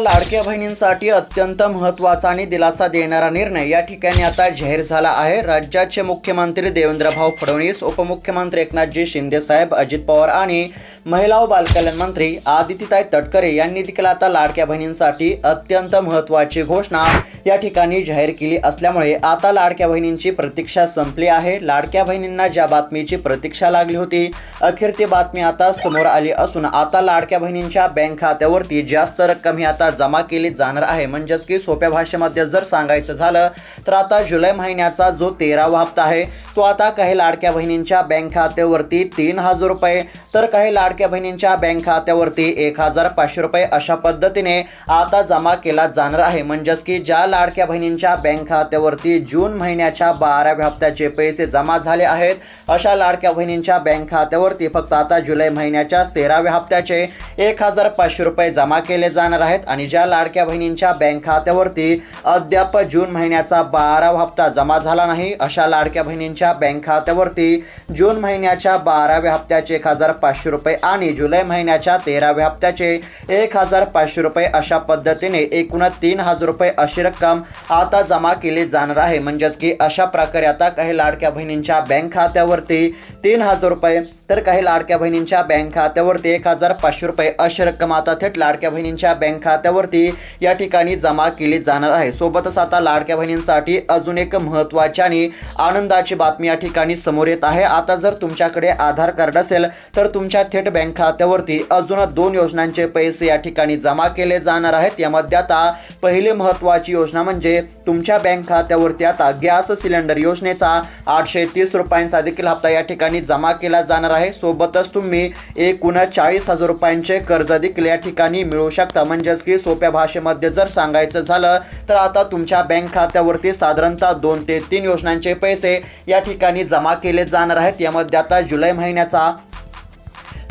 लाडक्या बहिणींसाठी अत्यंत महत्त्वाचा आणि दिलासा देणारा निर्णय. या ठिकाणी आता जाहीर झाला आहे. राज्याचे मुख्यमंत्री देवेंद्रभाऊ फडणवीस उपमुख्यमंत्री एकनाथजी शिंदे साहेब अजित पवार आणि महिला व बालकल्याण मंत्री आदितीताई तटकरे यांनी देखील आता लाडक्या बहिणींसाठी अत्यंत महत्त्वाची घोषणा या ठिकाणी जाहीर केली असल्यामुळे आता लाडक्या बहिणींची प्रतीक्षा संपली आहे. लाडक्या बहिणींना ज्या बातमीची प्रतीक्षा लागली होती अखेर ती बातमी आता समोर आली असून आता लाडक्या बहिणींच्या बँक खात्यावरती जास्त रक्कम ही आता जमा केली जाणार आहे. म्हणजेच की सोप्या भाषेमध्ये जर सांगायचं झालं तर आता जुलै महिन्याचा जो तेरावा हप्ता आहे तो आता काही लाडक्या बहिणींच्या बँक खात्यावरती तीन हजार रुपये तर काही लाडक्या बहिणींच्या बँक खात्यावरती एक हजार पाचशे रुपये अशा पद्धतीने आता जमा केला जाणार आहे. म्हणजेच की ज्या लाडक्या बहिणींच्या बँक खात्यावरती जून महिन्याच्या बाराव्या हप्त्याचे पैसे जमा झाले आहेत अशा लाडक्या बहिणींच्या बँक खात्यावरती फक्त आता जुलै महिन्याच्या तेराव्या हप्त्याचे एक हजार पाचशे रुपये जमा केले जाणार आहेत. आणि आणि ज्या लाडक्या बहिणींच्या बँक खात्यावरती अद्याप जून महिन्याचा बारावा हप्ता जमा झाला नाही अशा लाडक्या बहिणींच्या बँक खात्यावरती जून महिन्याच्या बाराव्या हप्त्याचे एक हजार पाचशे रुपये आणि जुलै महिन्याच्या तेराव्या हप्त्याचे एक हजार पाचशे रुपये अशा पद्धतीने एकूण तीन हजार रुपये अशी रक्कम आता जमा केली जाणार आहे. म्हणजेच की अशा प्रकारे आता काही लाडक्या बहिणींच्या बँक खात्यावरती तीन हजार रुपये तर काही लाडक्या बहिणींच्या बँक खात्यावरती एक हजार पाचशे रुपये अशी रक्कम आता थेट लाडक्या बहिणींच्या बँक खात्या खात्यावरती या ठिकाणी जमा केली जाणार आहे. सोबतच आता लाडक्या बहिणींसाठी अजून एक महत्त्वाची आणि आनंदाची बातमी या ठिकाणी समोर येत आहे. आता जर तुमच्याकडे आधार कार्ड असेल तर तुमच्या थेट बँक खात्यावरती अजून दोन योजनांचे पैसे या ठिकाणी जमा केले जाणार आहेत. यामध्ये आता पहिली महत्त्वाची योजना म्हणजे तुमच्या बँक खात्यावरती आता गॅस सिलेंडर योजनेचा आठशे तीस रुपयांचा देखील हप्ता या ठिकाणी जमा केला जाणार आहे. सोबतच तुम्ही एकूण चाळीस हजार रुपयांचे कर्ज देखील या ठिकाणी मिळू शकता. म्हणजेच की सोप्या भाषेमध्ये जर सांगायचं झालं तर आता तुमच्या बँक खात्यावरती साधारणतः दोन ते तीन योजनांचे पैसे या ठिकाणी जमा केले जाणार आहेत. यामध्ये आता जुलै महिन्याचा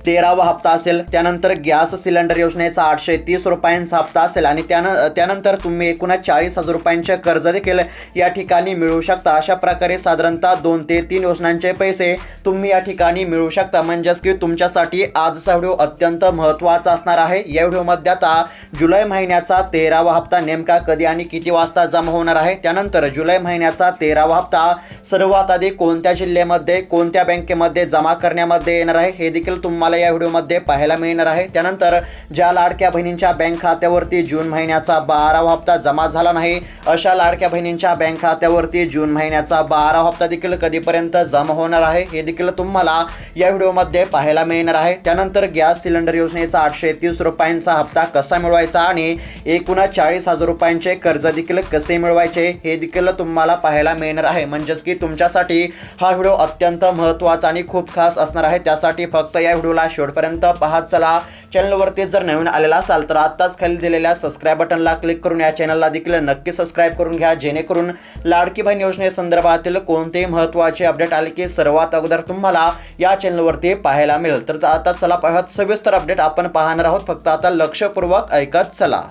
तेरावा हप्ता असेल त्यानंतर गॅस सिलेंडर योजनेचा आठशे तीस रुपयांचा हप्ता असेल आणि त्यान त्यानंतर तुम्ही एकूण चाळीस हजार रुपयांचे कर्ज देखील या ठिकाणी मिळू शकता. अशा प्रकारे साधारणतः दोन ते तीन योजनांचे पैसे तुम्ही या ठिकाणी मिळू शकता. म्हणजेच की तुमच्यासाठी आजचा व्हिडिओ अत्यंत महत्त्वाचा असणार आहे. या व्हिडिओमध्ये आता जुलै महिन्याचा तेरावा हप्ता नेमका कधी आणि किती वाजता जमा होणार आहे? त्यानंतर जुलै महिन्याचा तेरावा हप्ता सर्वात आधी कोणत्या जिल्ह्यामध्ये कोणत्या बँकेमध्ये जमा करण्यामध्ये येणार आहे? हे देखील तुम्हाला या व्हिडिओमध्ये पाहायला मिळणार आहे. त्यानंतर ज्या लाडक्या बहिणींच्या बँक खात्यावरती जून महिन्याचा बारावा हप्ता जमा झाला नाही अशा लाडक्या बहिणींच्या बँक खात्यावरती जून महिन्याचा बारा हप्ता देखील कधीपर्यंत जमा होणार आहे हे देखील तुम्हाला या व्हिडिओमध्ये पाहायला मिळणार आहे. त्यानंतर गॅस सिलेंडर योजनेचा आठशे तीस रुपयांचा हप्ता कसा मिळवायचा आणि एकूण चाळीस हजार रुपयांचे कर्ज देखील कसे मिळवायचे हे देखील तुम्हाला पाहायला मिळणार आहे. म्हणजेच की तुमच्यासाठी हा व्हिडिओ अत्यंत महत्त्वाचा आणि खूप खास असणार आहे. त्यासाठी फक्त या व्हिडिओला शेवटपर्यंत पाहत चला. चॅनलवरती जर नवीन आलेला असाल तर आत्ताच खाली दिलेल्या सबस्क्राईब बटनला क्लिक करून या चॅनलला देखील नक्की सबस्क्राईब करून घ्या जेणेकरून लाडकी बहीण योजनेसंदर्भातील कोणतेही महत्त्वाचे अपडेट आले की सर्वात अगोदर तुम्हाला या चॅनलवरती पाहायला मिळेल. तर आता चला पाहत सविस्तर अपडेट आपण पाहणार आहोत. फक्त आता लक्षपूर्वक ऐकत चला.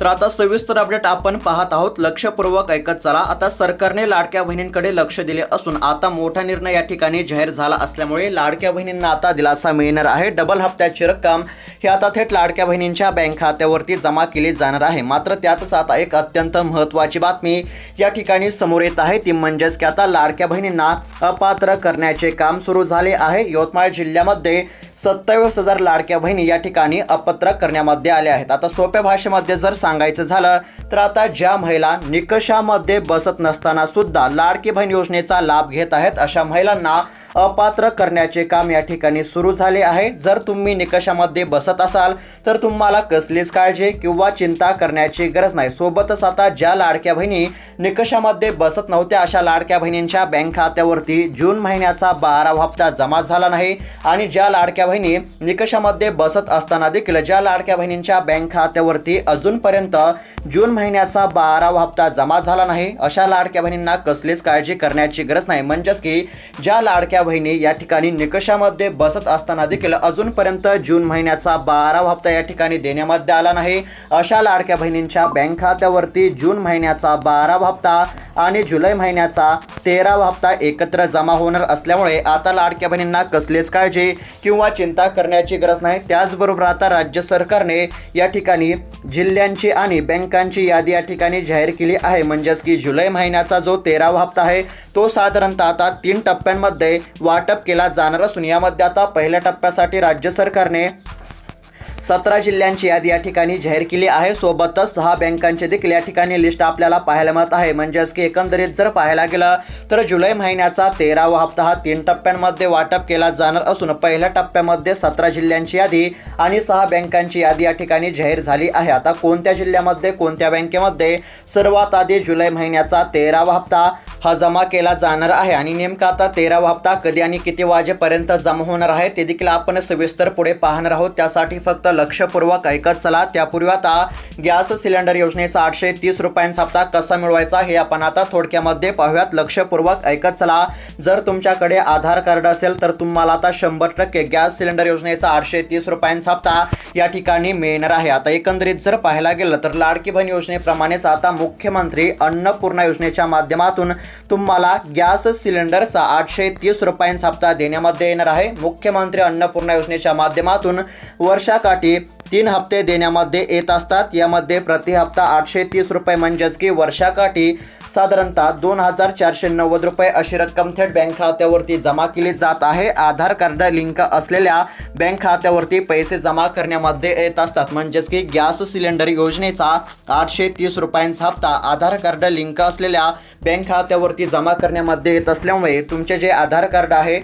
तर आता सविस्तर अपडेट आपण पाहत आहोत. लक्षपूर्वक ऐकत चला. आता सरकारने लाडक्या बहिणींकडे लक्ष दिले असून आता मोठा निर्णय या ठिकाणी जाहीर झाला असल्यामुळे लाडक्या बहिणींना आता दिलासा मिळणार आहे. डबल हप्त्याची रक्कम ही आता थेट लाडक्या बहिणींच्या बँक खात्यावरती जमा केली जाणार आहे. मात्र त्यातच आता एक अत्यंत महत्त्वाची बातमी या ठिकाणी समोर येत आहे. ती म्हणजेच की आता लाडक्या बहिणींना अपात्र करण्याचे काम सुरू झाले आहे. यवतमाळ जिल्ह्यामध्ये सत्तावीस हजार लाडक्या बहिणी या ठिकाणी अपात्र करण्यामध्ये आल्या आहेत. आता सोप्या भाषेमध्ये जर सांगायचं झालं तर आता ज्या महिला निकषामध्ये बसत नसताना सुद्धा लाडकी बहीण योजनेचा लाभ घेत आहेत अशा महिलांना अपात्र करण्याचे काम या ठिकाणी सुरू झाले आहे. जर तुम्ही निकषामध्ये बसत असाल तर तुम्हाला कसलीच काळजी किंवा चिंता करण्याची गरज नाही. सोबतच आता ज्या लाडक्या बहिणी निकषामध्ये बसत नव्हत्या अशा लाडक्या बहिणींच्या बँक खात्यावरती जून महिन्याचा बारावा हप्ता जमा झाला नाही आणि ज्या लाडक्या बहिणी निकषामध्ये बसत असताना देखील ज्या लाडक्या बहिणींच्या बँक खात्यावरती अजूनपर्यंत आतापर्यंत जून महिन्याचा बारावा हप्ता जमा झाला नाही. अशा लाडक्या बहिणींना कसलीच काळजी करण्याची गरज नाही. म्हणजेच की ज्या लाडक्या बहिणी या ठिकाणी निकषामध्ये बसत असताना देखील अजूनपर्यंत जून महिन्याचा बारावा हप्ता या ठिकाणी देण्यामध्ये आला नाही. अशा लाडक्या बहिणींच्या बँक खात्यावरती जून महिन्याचा बारावा हप्ता आणि जुलै महिन्याचा तेरावा हप्ता एकत्र जमा होणार असल्यामुळे आता लाडक्या बहिणींना कसलीच काळजी किंवा चिंता करण्याची गरज नाही. त्याचबरोबर आता राज्य सरकारने या ठिकाणी जिल्ह्यांची आणि बँकांची यादी या ठिकाणी जाहीर केली आहे. म्हणजेच की जुलै महिन्याचा जो तेरावा हप्ता आहे तो साधारणतः आता तीन टप्प्यांमध्ये वाटप केला जाणार असून यामध्ये आता पहिल्या टप्प्यासाठी राज्य सरकारने सतरा जिल्ह्यांची यादी या ठिकाणी जाहीर केली आहे. सोबतच सहा बँकांची देखील या ठिकाणी लिस्ट आपल्याला पाहायला मिळत आहे. म्हणजेच की एकंदरीत जर पाहायला गेलं तर जुलै महिन्याचा तेरावा हप्ता हा तीन टप्प्यांमध्ये वाटप केला जाणार असून पहिल्या टप्प्यामध्ये सतरा जिल्ह्यांची यादी आणि सहा बँकांची यादी या ठिकाणी जाहीर झाली आहे. आता कोणत्या जिल्ह्यामध्ये कोणत्या बँकेमध्ये सर्वात आधी जुलै महिन्याचा तेरावा हप्ता हा जमा केला जाणार आहे? आणि नेमका आता तेरावा हप्ता कधी आणि किती वाजेपर्यंत जमा होणार आहे ते देखील आपण सविस्तर पुढे पाहणार आहोत. त्यासाठी फक्त लक्षपूर्वक ऐकत चला. त्यापूर्वी आता गॅस सिलेंडर योजनेचा आठशे तीस रुपयांचा हप्ता कसा मिळवायचा हे आपण आता थोडक्यामध्ये पाहूयात. लक्षपूर्वक ऐकत चला. जर तुमच्याकडे आधार कार्ड असेल तर तुम्हाला आता शंभर टक्के गॅस सिलेंडर योजनेचा आठशे तीस रुपयांचा हप्ता या ठिकाणी मिळणार आहे. आता एकंदरीत जर पाहायला गेलं तर लाडकी बहीण योजनेप्रमाणेच आता मुख्यमंत्री अन्नपूर्णा योजनेच्या माध्यमातून तुम्हाला गॅस सिलेंडरचा आठशे तीस रुपयांचा हप्ता देण्यामध्ये येणार आहे. मुख्यमंत्री अन्नपूर्णा योजनेच्या माध्यमातून वर्षाकाठी तीन हप्ते देण्यामध्ये येत असतात. यामध्ये प्रति हप्ता आठशे तीस रुपये म्हणजेच की वर्षाकाठी साधारणतः दोन हजार चारशे नव्वद रुपये अशी रक्कम थेट बँक खात्यावरती जमा केली जात आहे. आधार कार्ड लिंक असलेल्या बँक खात्यावरती पैसे जमा करण्यामध्ये येत असतात. म्हणजेच की गॅस सिलेंडर योजनेचा आठशे तीस रुपयांचा हप्ता आधार कार्ड लिंक असलेल्या बँक खात्यावरती जमा करण्यामध्ये येत असल्यामुळे तुमचे जे आधार कार्ड आहे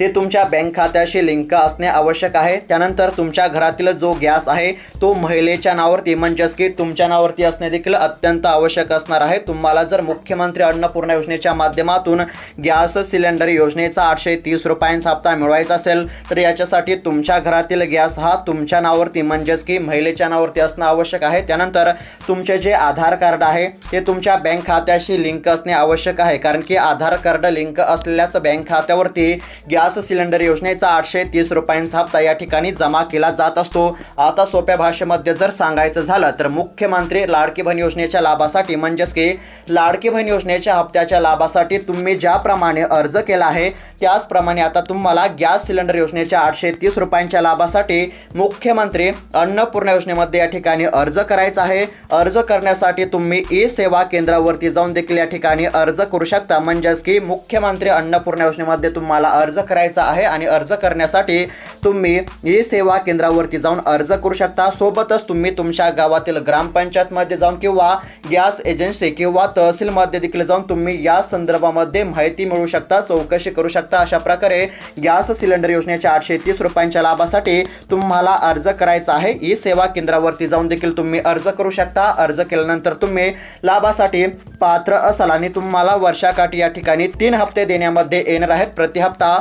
ते तुमच्या बँक खात्याशी लिंक असणे आवश्यक आहे. त्यानंतर तुमच्या घरातील जो गॅस आहे तो महिलेच्या नावावरती म्हणजेच की तुमच्या नावावरती असणे देखील अत्यंत आवश्यक असणार आहे. तुम्हाला जर मुख्यमंत्री अन्नपूर्णा योजनेच्या माध्यमातून गॅस सिलेंडर योजनेचा आठशे तीस रुपयांचा हप्ता मिळवायचा असेल तर याच्यासाठी तुमच्या घरातील गॅस हा तुमच्या नावावरती म्हणजेच की महिलेच्या नावावरती असणं आवश्यक आहे. त्यानंतर तुमचे जे आधार कार्ड आहे ते तुमच्या बँक खात्याशी लिंक असणे आवश्यक आहे. कारण की आधार कार्ड लिंक असलेल्याच बँक खात्यावरती गॅस सिलेंडर योजनेचा आठशे तीस रुपयांचा हप्ता या ठिकाणी जमा केला जात असतो. आता सोप्या भाषेमध्ये जर सांगायचं झालं तर मुख्यमंत्री लाडकी बहीण योजनेच्या लाभासाठी म्हणजेच की लाडकी बहीण योजनेच्या हप्त्याच्या लाभासाठी तुम्ही ज्याप्रमाणे अर्ज केला आहे त्याचप्रमाणे आता तुम्हाला गॅस सिलेंडर योजनेच्या आठशे तीस रुपयांच्या लाभासाठी मुख्यमंत्री अन्नपूर्णा योजनेमध्ये या ठिकाणी अर्ज करायचा आहे. अर्ज करण्यासाठी तुम्ही ई सेवा केंद्रावरती जाऊन देखील या ठिकाणी अर्ज करू शकता. म्हणजेच की मुख्यमंत्री अन्नपूर्णा योजनेमध्ये तुम्हाला अर्ज करायचा आहे आणि अर्ज करण्यासाठी तुम्ही ई सेवा केंद्रावरती जाऊन अर्ज करू शकता. सोबतच तुम्ही तुमच्या गावातील ग्रामपंचायतमध्ये जाऊन किंवा गॅस एजन्सी किंवा तहसीलमध्ये देखील जाऊन तुम्ही या संदर्भामध्ये माहिती मिळवू शकता चौकशी करू शकता. अशा प्रकारे गॅस सिलेंडर योजनेच्या आठशे तीस रुपयांच्या लाभासाठी तुम्हाला अर्ज करायचा आहे. ई सेवा केंद्रावरती जाऊन देखील तुम्ही अर्ज करू शकता. अर्ज केल्यानंतर तुम्ही लाभासाठी पात्र असाल आणि तुम्हाला वर्षाकाठी या ठिकाणी तीन हप्ते देण्यामध्ये येणार आहेत. प्रति हप्ता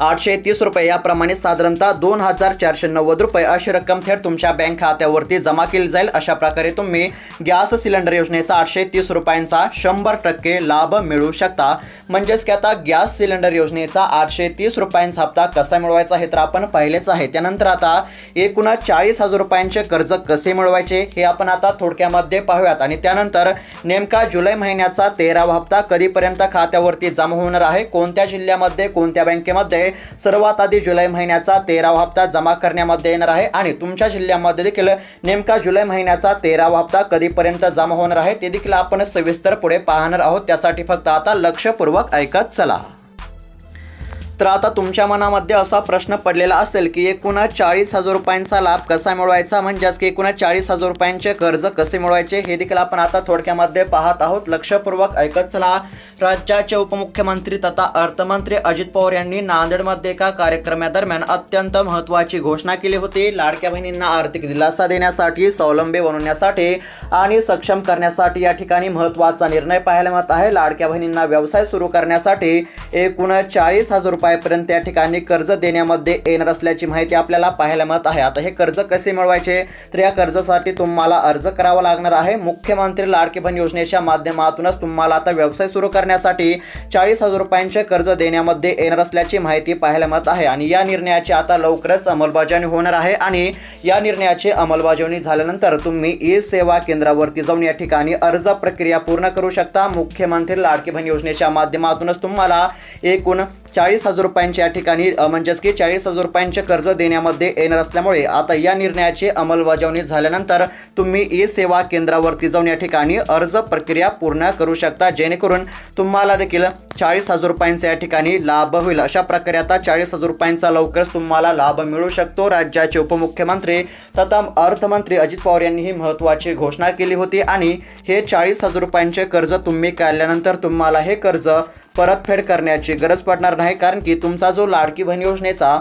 आठशे तीस रुपये. याप्रमाणे साधारणतः दोन हजार चारशे नव्वद रुपये अशी रक्कम थेट तुमच्या बँक खात्यावरती जमा केली जाईल. अशा प्रकारे तुम्ही गॅस सिलेंडर योजनेचा आठशे तीस रुपयांचा शंभर टक्के लाभ मिळवू शकता. म्हणजेच की आता गॅस सिलेंडर योजनेचा आठशे तीस रुपयांचा हप्ता कसा मिळवायचा हे तर आपण पाहिलेच आहे. त्यानंतर आता एकूणच चाळीस हजार रुपयांचे कर्ज कसे मिळवायचे हे आपण आता थोडक्यामध्ये पाहूयात. आणि त्यानंतर नेमका जुलै महिन्याचा तेरावा हप्ता कधीपर्यंत खात्यावरती जमा होणार आहे? कोणत्या जिल्ह्यामध्ये कोणत्या बँकेमध्ये? सर्वात आधी जुलै महिन्याचा तेरावा हप्ता जमा करण्यामध्ये येणार आहे आणि तुमच्या जिल्ह्यामध्ये देखील नेमका जुलै महिन्याचा तेरावा हप्ता कधीपर्यंत जमा होणार आहे ते देखील आपण सविस्तर पुढे पाहणार आहोत. त्यासाठी फक्त आता लक्षपूर्वक ऐकत चला. तर आता तुमच्या मनामध्ये असा प्रश्न पडलेला असेल की एकूणच चाळीस हजार रुपयांचा लाभ कसा मिळवायचा? म्हणजेच की एकूणच चाळीस हजार रुपयांचे कर्ज कसे मिळवायचे? हे देखील आपण आता थोडक्यामध्ये पाहत आहोत. लक्षपूर्वक ऐकत चला. राज्याचे उपमुख्यमंत्री तथा अर्थमंत्री अजित पवार यांनी नांदेडमध्ये एका कार्यक्रमादरम्यान अत्यंत महत्त्वाची घोषणा केली होती. लाडक्या बहिणींना आर्थिक दिलासा देण्यासाठी स्वावलंबी बनवण्यासाठी आणि सक्षम करण्यासाठी या ठिकाणी महत्त्वाचा निर्णय पाहायला मिळत आहे. लाडक्या बहिणींना व्यवसाय सुरू करण्यासाठी एकूण चाळीस हजार रुपये रुपयापर्यंत या ठिकाणी कर्ज देण्यामध्ये येणार असल्याची माहिती आपल्याला पाहायला मिळत आहे. आता हे कर्ज कसे मिळवायचे? तर या कर्जासाठी तुम्हाला अर्ज करावा लागणार आहे. मुख्यमंत्री लाडकी बहीण योजनेच्या माध्यमातूनच तुम्हाला आता व्यवसाय सुरू करण्यासाठी चाळीस हजार रुपयांचे कर्ज देण्यामध्ये येणार असल्याची माहिती पाहायला मिळत आहे. आणि या निर्णयाची आता लवकरच अंमलबजावणी होणार आहे. आणि या निर्णयाची अंमलबजावणी झाल्यानंतर तुम्ही ई सेवा केंद्रावरती जाऊन या ठिकाणी अर्ज प्रक्रिया पूर्ण करू शकता. मुख्यमंत्री लाडकी बहीण योजनेच्या माध्यमातूनच तुम्हाला एकूण चाळीस हजार रुपयांच्या ठिकाणी म्हणजेच की चाळीस हजार रुपयांचे कर्ज देण्यामध्ये येणार असल्यामुळे आता या निर्णयाची अंमलबजावणी झाल्यानंतर तुम्ही ई सेवा केंद्रावरती जाऊन या ठिकाणी अर्ज प्रक्रिया पूर्ण करू शकता जेणेकरून तुम्हाला देखील चाळीस हजार रुपयांचा या ठिकाणी लाभ होईल. अशा प्रकारे आता चाळीस हजार रुपयांचा लवकरच तुम्हाला लाभ मिळू शकतो. राज्याचे उपमुख्यमंत्री तथा अर्थमंत्री अजित पवार यांनी ही महत्त्वाची घोषणा केली होती आणि हे चाळीस हजार रुपयांचे कर्ज तुम्ही काढल्यानंतर तुम्हाला हे कर्ज परतफेड करण्याची गरज पडणार नाही कारण की तुमचा जो लाडकी बहीण योजनेचा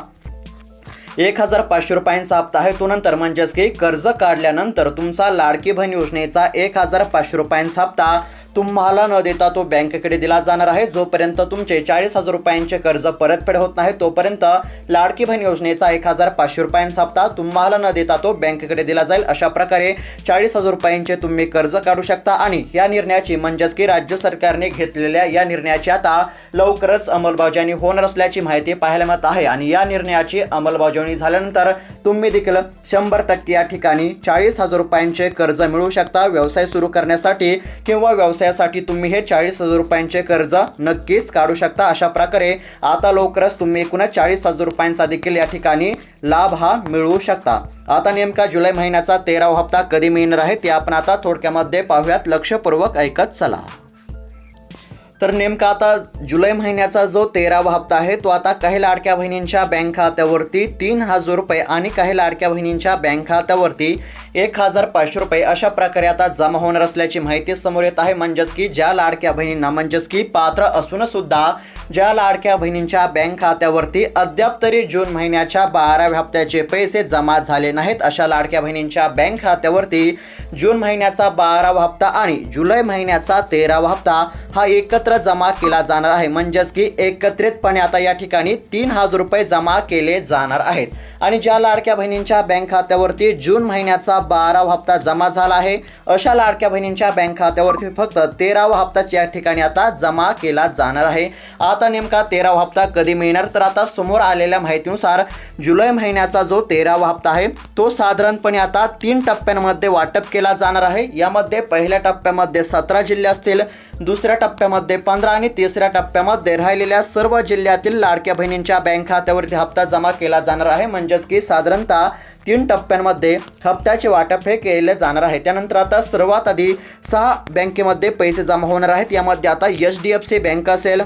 एक हजार पाचशे रुपयांचा हप्ता आहे तो नंतर म्हणजेच की कर्ज काढल्यानंतर तुमचा लाडकी बहीण योजनेचा एक हजार पाचशे रुपयांचा हप्ता तुम्हाला न देता तो बँकेकडे दिला जाणार आहे. जोपर्यंत तुमचे चाळीस हजार रुपयांचे कर्ज परतफेड होत नाही तोपर्यंत लाडकी बहीण योजनेचा एक हजार पाचशे रुपयांचा हप्ता तुम्हाला न देता तो बँकेकडे दिला जाईल. अशा प्रकारे चाळीस हजार रुपयांचे तुम्ही कर्ज काढू शकता आणि या निर्णयाची म्हणजेच की राज्य सरकारने घेतलेल्या या निर्णयाची आता लवकरच अंमलबजावणी होणार असल्याची माहिती पाहायला मिळत आहे. आणि या निर्णयाची अंमलबजावणी झाल्यानंतर तुम्ही देखील शंभर टक्के या ठिकाणी चाळीस हजार रुपयांचे कर्ज मिळवू शकता. व्यवसाय सुरू करण्यासाठी किंवा व्यवसायासाठी तुम्ही हे चाळीस हजार रुपयांचे कर्ज नक्कीच काढू शकता. अशा प्रकारे आता लवकरच तुम्ही एकूणच चाळीस हजार रुपयांचा देखील या ठिकाणी लाभ हा मिळवू शकता. आता नेमका जुलै महिन्याचा तेरावा हप्ता कधी मिळणार आहे ते आपण आता थोडक्यामध्ये पाहूयात. लक्षपूर्वक ऐकत चला. तर नेमका आता जुलै महिन्याचा जो तेरावा हप्ता आहे तो आता काही लाडक्या बहिणींच्या बँक खात्यावरती तीन हजार रुपये आणि काही लाडक्या बहिणींच्या बँक खात्यावरती एक हजार पाचशे रुपये अशा प्रकारे आता जमा होणार असल्याची माहिती समोर येत आहे. म्हणजेच की ज्या लाडक्या बहिणींना म्हणजेच की पात्र असूनसुद्धा ज्या लाडक्या बहिणींच्या बँक खात्यावरती अद्याप तरी जून महिन्याच्या बाराव्या हप्त्याचे पैसे जमा झाले नाहीत अशा लाडक्या बहिणींच्या बँक खात्यावरती जून महिन्याचा बारावा हप्ता आणि जुलै महिन्याचा तेरावा हप्ता हा एकत्र जमा केला जाणार आहे. म्हणजेच की एकत्रितपणे आता या ठिकाणी तीन हजार रुपये जमा केले जाणार आहेत. आणि ज्या लाडक्या बहिणींच्या बँक खात्यावरती जून महिन्याचा बारावा हप्ता जमा झाला आहे अशा लाडक्या बहिणींच्या बँक खात्यावरती फक्त तेरावा हप्ताच या ठिकाणी आता जमा केला जाणार आहे. आता नेमका तेरावा हप्ता कधी मिळणार? तर आता समोर आलेल्या माहितीनुसार जुलै महिन्याचा जो तेरावा हप्ता आहे तो साधारणपणे आता तीन टप्प्यांमध्ये वाटप केला जाणार आहे. यामध्ये पहिल्या टप्प्यामध्ये सतरा जिल्हे असतील दुसऱ्या टप्प्यामध्ये पंधरा आणि तिसऱ्या टप्प्यामध्ये राहिलेल्या सर्व जिल्ह्यातील लाडक्या बहिणींच्या बँक खात्यावरती हप्ता जमा केला जाणार आहे. म्हणजेच की साधारणतः तीन टप्प्यांमध्ये हप्त्याचे वाटप हे केले जाणार आहे. त्यानंतर आता सर्वात आधी सहा बँकेमध्ये पैसे जमा होणार आहेत. यामध्ये आता H D F C bank असेल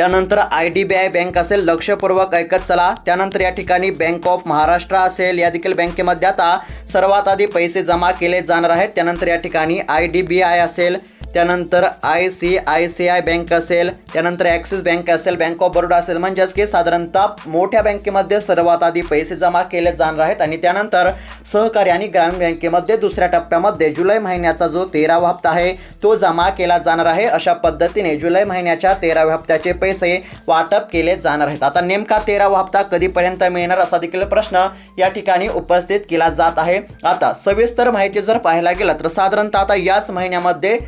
त्यानंतर I D B I bank असेल लक्षपूर्वक ऐकत चला. त्यानंतर या ठिकाणी बँक ऑफ महाराष्ट्र असेल या देखील बँकेमध्ये आता सर्वात आधी पैसे जमा केले जाणार आहेत. त्यानंतर या ठिकाणी आय डी बी आय असेल त्यानंतर I C I C I bank असेल त्यानंतर ॲक्सिस बँक असेल बँक ऑफ बरोडा असेल. म्हणजेच की साधारणतः मोठ्या बँकेमध्ये सर्वात आधी पैसे जमा केले जाणार आहेत आणि त्यानंतर सहकारी आणि ग्रामीण बँकेमध्ये दुसऱ्या टप्प्यामध्ये जुलै महिन्याचा जो तेरावा हप्ता आहे तो जमा केला जाणार आहे. अशा पद्धतीने जुलै महिन्याच्या तेराव्या हप्त्याचे पैसे वाटप केले जाणार आहेत. आता नेमका तेरावा हप्ता कधीपर्यंत मिळणार असा देखील प्रश्न या ठिकाणी उपस्थित केला जात आहे. आता सविस्तर माहिती जर पाहायला गेलं तर साधारणतः आता याच महिन्यामध्ये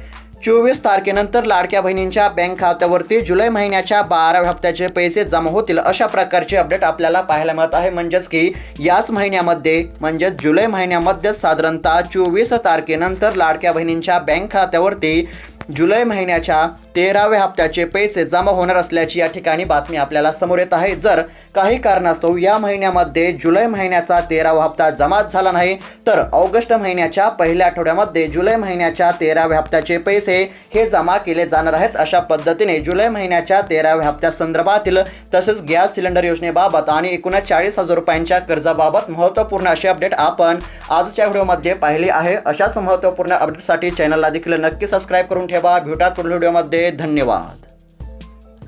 चोवीस तारखेनंतर लाडक्या बहिणींच्या बँक खात्यावरती जुलै महिन्याच्या बाराव्या हप्त्याचे पैसे जमा होतील अशा प्रकारचे अपडेट आपल्याला पाहायला मिळत आहे. म्हणजेच की याच महिन्यामध्ये म्हणजेच जुलै महिन्यामध्ये साधारणतः चोवीस तारखेनंतर लाडक्या बहिणींच्या बँक खात्यावरती जुलै महिन्याच्या तेराव्या हप्त्याचे पैसे जमा होणार असल्याची या ठिकाणी बातमी आपल्याला समोर येत आहे. जर काही कारणास्तव या महिन्यामध्ये जुलै महिन्याचा तेरावा हप्ता जमा झाला नाही तर ऑगस्ट महिन्याच्या पहिल्या आठवड्यामध्ये जुलै महिन्याच्या तेराव्या हप्त्याचे पैसे हे जमा केले जाणार आहेत. अशा पद्धतीने जुलै महिन्याच्या तेराव्या हप्त्यासंदर्भातील तसेच गॅस सिलेंडर योजनेबाबत आणि एकूण चाळीस हजार रुपयांच्या कर्जाबाबत महत्त्वपूर्ण अशी अपडेट आपण आजच्या व्हिडिओमध्ये पाहिले आहे. अशाच महत्त्वपूर्ण अपडेटसाठी चॅनलला देखील नक्की सबस्क्राईब करून ठेवा. भेटा पुढील व्हिडिओमध्ये. धन्यवाद.